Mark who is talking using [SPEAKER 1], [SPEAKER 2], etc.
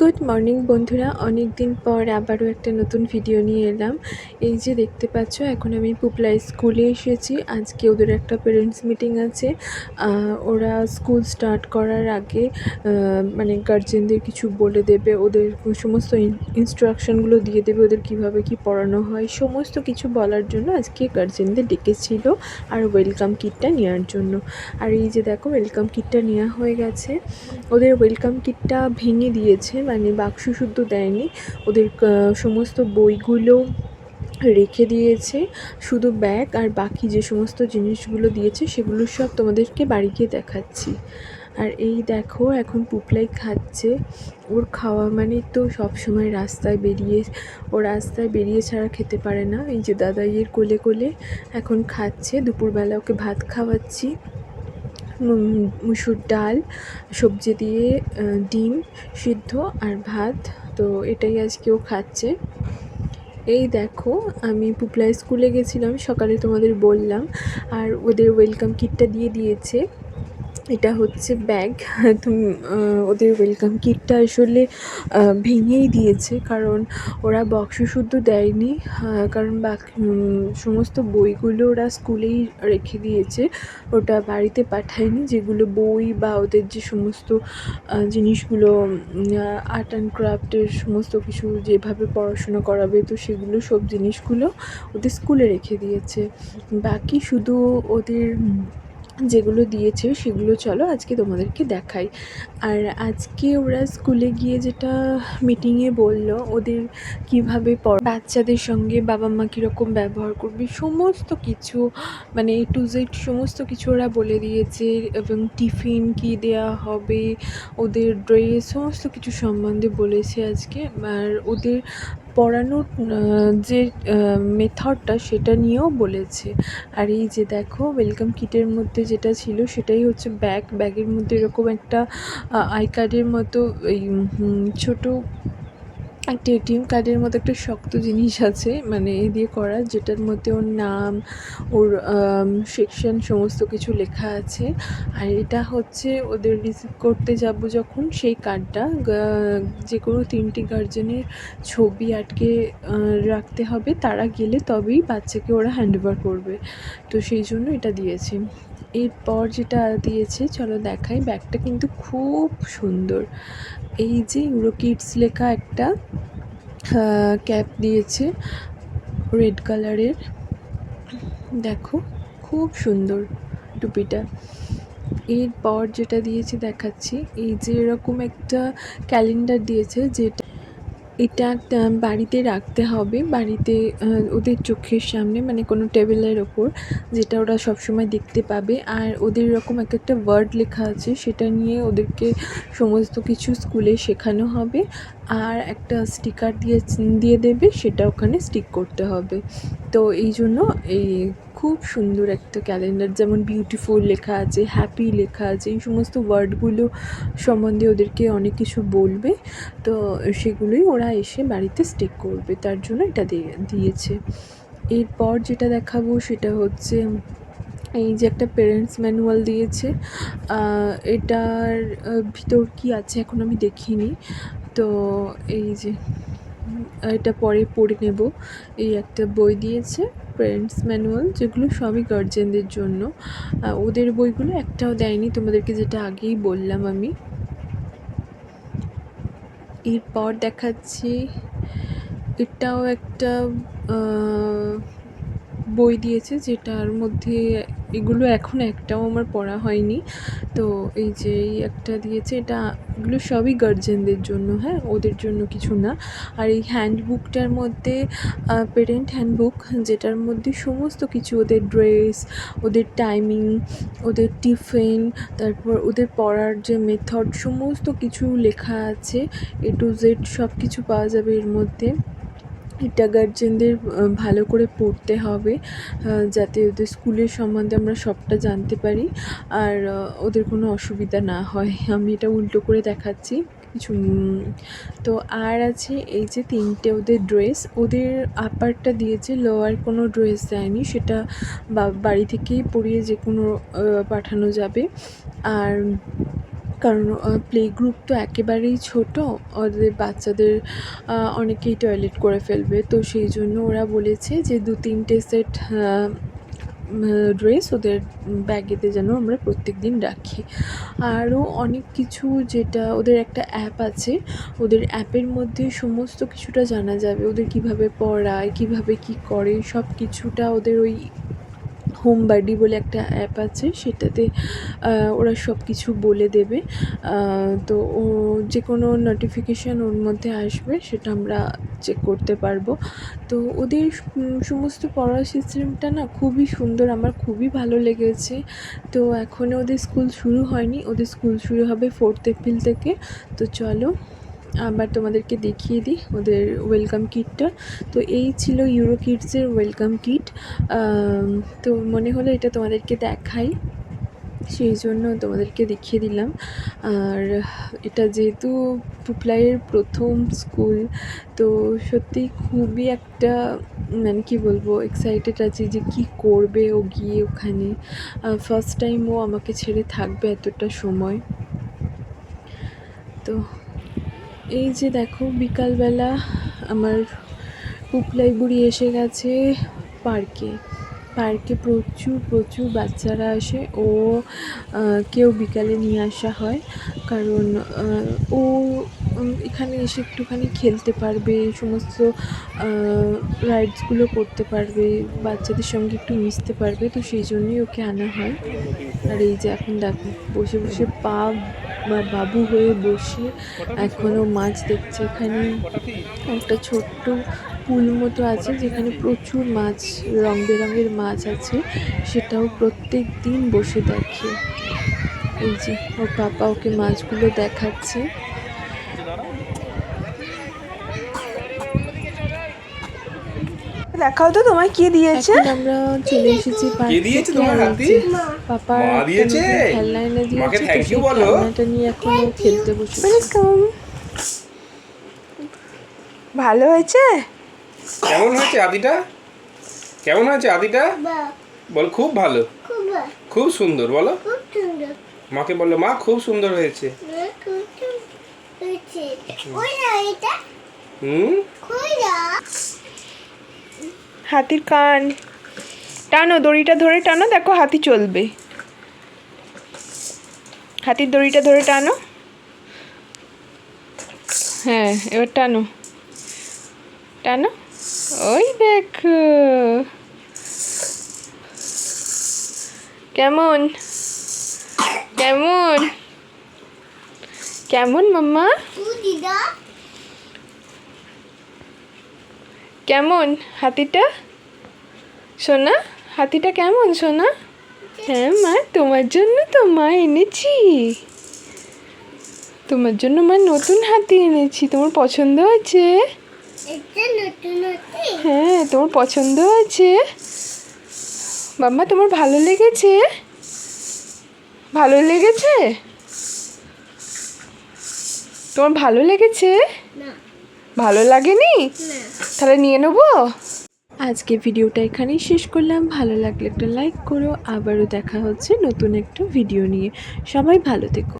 [SPEAKER 1] Good morning বন্ধুরা। অনেক দিন পর আবারও একটা নতুন ভিডিও নিয়ে এলাম। এই যে দেখতে পাচ্ছ, এখন আমি পুপলাই স্কুলে এসেছি। আজকে ওদের একটা পেরেন্টস মিটিং আছে। ওরা স্কুল স্টার্ট করার আগে মানে গার্জেনদের কিছু বলে দেবে, ওদের সমস্ত ইনস্ট্রাকশনগুলো দিয়ে দেবে, ওদের কীভাবে কি পড়ানো হয়, সমস্ত কিছু বলার জন্য আজকে গার্জেনদের ডেকেছিল আর ওয়েলকাম কিটটা নেওয়ার জন্য। আর এই যে দেখো ওয়েলকাম কিটটা নেওয়া হয়ে গেছে। ওদের ওয়েলকাম কিটটা ভেঙে দিয়েছে। মানে বাক্স শুদ্ধ দেয়নি। ওদের সমস্ত বইগুলো রেখে দিয়েছে। শুধু ব্যাগ আর বাকি যে সমস্ত জিনিসগুলো দিয়েছে, সেগুলো সব তোমাদেরকে বাড়ি গিয়ে দেখাচ্ছি। আর এই দেখো, এখন পুপলাই খাচ্ছে। ওর খাওয়া মানে তো সব সময় রাস্তায় বেরিয়ে, ও রাস্তায় বেরিয়ে ছাড়া খেতে পারে না। এই যে দাদাইয়ের কোলে কোলে এখন খাচ্ছে। দুপুরবেলা ওকে ভাত খাওয়াচ্ছি। মুসুর ডাল, সবজি দিয়ে ডিম সিদ্ধ আর ভাত। তো এটাই আজকেও খাচ্ছে। এই দেখো, আমি পুপলাই স্কুলে গেছিলাম, সকালে তোমাদের বললাম, আর ওদের ওয়েলকাম কিটটা দিয়ে দিয়েছে। এটা হচ্ছে ব্যাগ। তুমি ওদের ওয়েলকাম কিটটা আসলে ভেঙেই দিয়েছে। কারণ ওরা বক্স শুদ্ধ দেয়নি কারণ বাকি সমস্ত বইগুলো ওরা স্কুলেই রেখে দিয়েছে। ওটা বাড়িতে পাঠায়নি, যেগুলো বই বা ওদের যে সমস্ত জিনিসগুলো আর্ট অ্যান্ড ক্রাফটের সমস্ত কিছু যেভাবে পড়াশোনা করাবে, তো সেগুলো সব জিনিসগুলো ওদের স্কুলে রেখে দিয়েছে। বাকি শুধু ওদের যেগুলো দিয়েছে সেগুলো চলো আজকে তোমাদেরকে দেখাই। আর আজকে ওরা স্কুলে গিয়ে যেটা মিটিংয়ে বলল, ওদের কীভাবে পড়- বাচ্চাদের সঙ্গে বাবা মা কীরকম ব্যবহার করবে, সমস্ত কিছু মানে টু জেড সমস্ত কিছু ওরা বলে দিয়েছে এবং টিফিন কী দেওয়া হবে, ওদের ড্রেস সমস্ত কিছু সম্বন্ধে বলেছে আজকে। আর ওদের পড়ানোর যে মেথডটা সেটা নিয়েও বলেছে। আর এই যে দেখো ওয়েলকাম কিটের মধ্যে যেটা ছিল সেটাই হচ্ছে ব্যাগ ব্যাগের মধ্যে এরকম একটা আই কার্ডের মতো, এই ছোট একটা এটিএম কার্ডের মতো একটা শক্ত জিনিস আছে মানে এ দিয়ে করা, যেটার মধ্যে ওর নাম, ওর সেকশন সমস্ত কিছু লেখা আছে। আর এটা হচ্ছে ওদের রিসিভ করতে যাব যখন সেই কার্ডটা যে কোনো তিনটি গার্জেনের ছবি আটকে রাখতে হবে, তারা গেলে তবেই বাচ্চাকে ওরা হ্যান্ড ওভার করবে। তো সেই জন্য এটা দিয়েছে। এরপর যেটা দিয়েছে, চলো দেখাই। ব্যাগটা কিন্তু খুব সুন্দর। এই যে ইউরো কিডস লেখা একটা ক্যাপ দিয়েছে রেড কালারের। দেখো, খুব সুন্দর টুপিটা। এরপর যেটা দিয়েছে দেখাচ্ছি, এই যে এরকম একটা ক্যালেন্ডার দিয়েছে যেটা এটা একটা বাড়িতে রাখতে হবে। বাড়িতে ওদের চোখের সামনে মানে কোনো টেবিলের ওপর, যেটা ওরা সবসময় দেখতে পাবে। আর ওদের এরকম এক একটা ওয়ার্ড লেখা আছে, সেটা নিয়ে ওদেরকে সমস্ত কিছু স্কুলে শেখানো হবে। আর একটা স্টিকার দিয়ে দিয়ে দেবে, সেটা ওখানে স্টিক করতে হবে। তো এই জন্য এই খুব সুন্দর একটা ক্যালেন্ডার যেমন বিউটিফুল লেখা আছে হ্যাপি লেখা আছে, এই সমস্ত ওয়ার্ডগুলো সম্বন্ধে ওদেরকে অনেক কিছু বলবে। তো সেগুলোই ওরা এসে বাড়িতে স্টিক করবে, তার জন্য এটা দিয়েছে। এরপর যেটা দেখাবো সেটা হচ্ছে, এই যে একটা পেরেন্টস ম্যানুয়াল দিয়েছে। এটার ভিতর কি আছে এখন আমি দেখিনি। তো এই যে, এটা পরে পড়ে নেব। এই একটা বই দিয়েছে পেরেন্টস ম্যানুয়াল যেগুলো সবই গার্জেনদের জন্য। ওদের বইগুলো একটাও দেয়নি, তোমাদেরকে যেটা আগেই বললাম আমি। এরপর দেখাচ্ছি, এটাও একটা বই দিয়েছে, যেটার মধ্যে এগুলো এখন একটাও আমার পড়া হয়নি। তো এই যে এই একটা দিয়েছে, এটা এগুলো সবই গার্জেনদের জন্য হ্যাঁ? ওদের জন্য কিছু না। আর এই হ্যান্ডবুকটার মধ্যে পেরেন্ট হ্যান্ডবুক যেটার মধ্যে সমস্ত কিছু, ওদের ড্রেস ওদের টাইমিং ওদের টিফিন তারপর ওদের পড়ার যে মেথড সমস্ত কিছু লেখা আছে। এ টু জেড সব কিছু পাওয়া যাবে এর মধ্যে। এটা গার্জেনদের ভালো করে পড়তে হবে যাতে ওদের স্কুলের সম্বন্ধে আমরা সবটা জানতে পারি, আর ওদের কোনো অসুবিধা না হয়। আমি এটা উল্টো করে দেখাচ্ছি কিছু তো আর আছে এই যে তিনটে ওদের ড্রেস, ওদের আপারটা দিয়েছে লোয়ার কোনো ড্রেস দেয়নি, সেটা বাড়ি থেকেই পরিয়ে যে কোনো পাঠানো যাবে। আর কারণ প্লে গ্রুপ তো একেবারেই ছোট। ওদের বাচ্চাদের অনেকেই টয়লেট করে ফেলবে। তো সেই জন্য ওরা বলেছে যে দু তিনটে সেট ড্রেস ওদের ব্যাগেতে যেন আমরা প্রত্যেক দিন রাখি। আরও অনেক কিছু যেটা ওদের একটা অ্যাপ আছে। ওদের অ্যাপের মধ্যে সমস্ত কিছুটা জানা যাবে। ওদের কীভাবে পড়ায়, কীভাবে কি করে সব কিছুটা ওদের ওই হোম বাডি বলে একটা অ্যাপ আছে, সেটাতে ওরা সব কিছু বলে দেবে। তো ও যে কোনো নোটিফিকেশান ওর মধ্যে আসবে, সেটা আমরা চেক করতে পারব। তো ওদের সমস্ত পড়ার সিস্টেমটা না খুবই সুন্দর, আমার খুবই ভালো লেগেছে। তো এখনও ওদের স্কুল শুরু হয়নি, ওদের স্কুল শুরু হবে ফোর্থ এপ্রিল থেকে। তো চলো আবার তোমাদেরকে দেখিয়ে দিই ওদের ওয়েলকাম কিটটা তো এই ছিল ইউরো কিডসের ওয়েলকাম কিট তো মনে হলো এটা তোমাদেরকে দেখাই, সেই জন্য তোমাদেরকে দেখিয়ে দিলাম। আর এটা যেহেতু পুপলাইয়ের প্রথম স্কুল তো সত্যি খুবই একটা মানে কি বলব এক্সাইটেড আছে যে কি করবে ও গিয়ে ওখানে। ফার্স্ট টাইম ও আমাকে ছেড়ে থাকবে এতটা সময়। তো এই যে দেখো, বিকালবেলা আমার পুপলাই বুড়ি এসে গেছে পার্কে। পার্কে প্রচুর প্রচুর বাচ্চারা আসে। ও কেউ বিকালে নিয়ে আসা হয়। কারণ ও এখানে এসে একটুখানি খেলতে পারবে সমস্ত রাইডসগুলো করতে পারবে, বাচ্চাদের সঙ্গে একটু মিশতে পারবে। তো সেই জন্যই ওকে আনা হয়। আর এই যে এখন দেখো, বসে বসে পা বা বাবু হয়ে বসে এখনও মাছ দেখছে। এখানে একটা ছোট্ট পুল মতো আছে যেখানে প্রচুর মাছ, রং বেরঙের মাছ আছে। সেটাও প্রত্যেক দিন বসে দেখে। এই যে, ওর পাপা ওকে মাছগুলো দেখাচ্ছে।
[SPEAKER 2] দেখাও তো তোমায় কি দিয়েছে?
[SPEAKER 1] আমরা চলে এসেছি পার্ক
[SPEAKER 3] দিয়েছে তোমার হাতি?
[SPEAKER 1] পাপা
[SPEAKER 3] মা দিয়েছে?
[SPEAKER 1] খেলনা এনে
[SPEAKER 3] মাকে
[SPEAKER 1] দিয়েছে তো
[SPEAKER 3] thank you বলো।
[SPEAKER 1] খেলনাটা নিয়ে এখন খেলতে বসেছে
[SPEAKER 2] ওয়েলকাম ভালো হয়েছে?
[SPEAKER 3] কেমন হয়েছে আদিটা? কেমন হয়েছে আদিটা? বল খুব ভালো। খুব সুন্দর বলো। মাকে বলল মা খুব সুন্দর হয়েছে। হুম?
[SPEAKER 2] হাতির কান। টানো দড়িটা ধরে টানো দেখো হাতি চলবে। হাতির দড়িটা ধরে টানো। হ্যাঁ এবার টানো। টানো। ওই দেখো। কেমন? কেমন? কেমন মাম্মা? কেমন হাতিটা? সোনা হাতিটা কেমন সোনা? হ্যাঁ মা তোমার জন্য তো মা এনেছি। তোমার জন্য মা নতুন হাতি এনেছি। তোমার পছন্দ আছে হ্যাঁ তোমার পছন্দ আছে বাবা তোমার ভালো লেগেছে? ভালো লেগেছে? তোমার ভালো লেগেছে? ভালো লাগেনি? তাহলে নিয়ে নেব?
[SPEAKER 1] আজকে ভিডিওটা এখানেই শেষ করলাম। ভালো লাগলে একটা লাইক করো। আবারও দেখা হচ্ছে নতুন একটা ভিডিও নিয়ে। সবাই ভালো থেকো।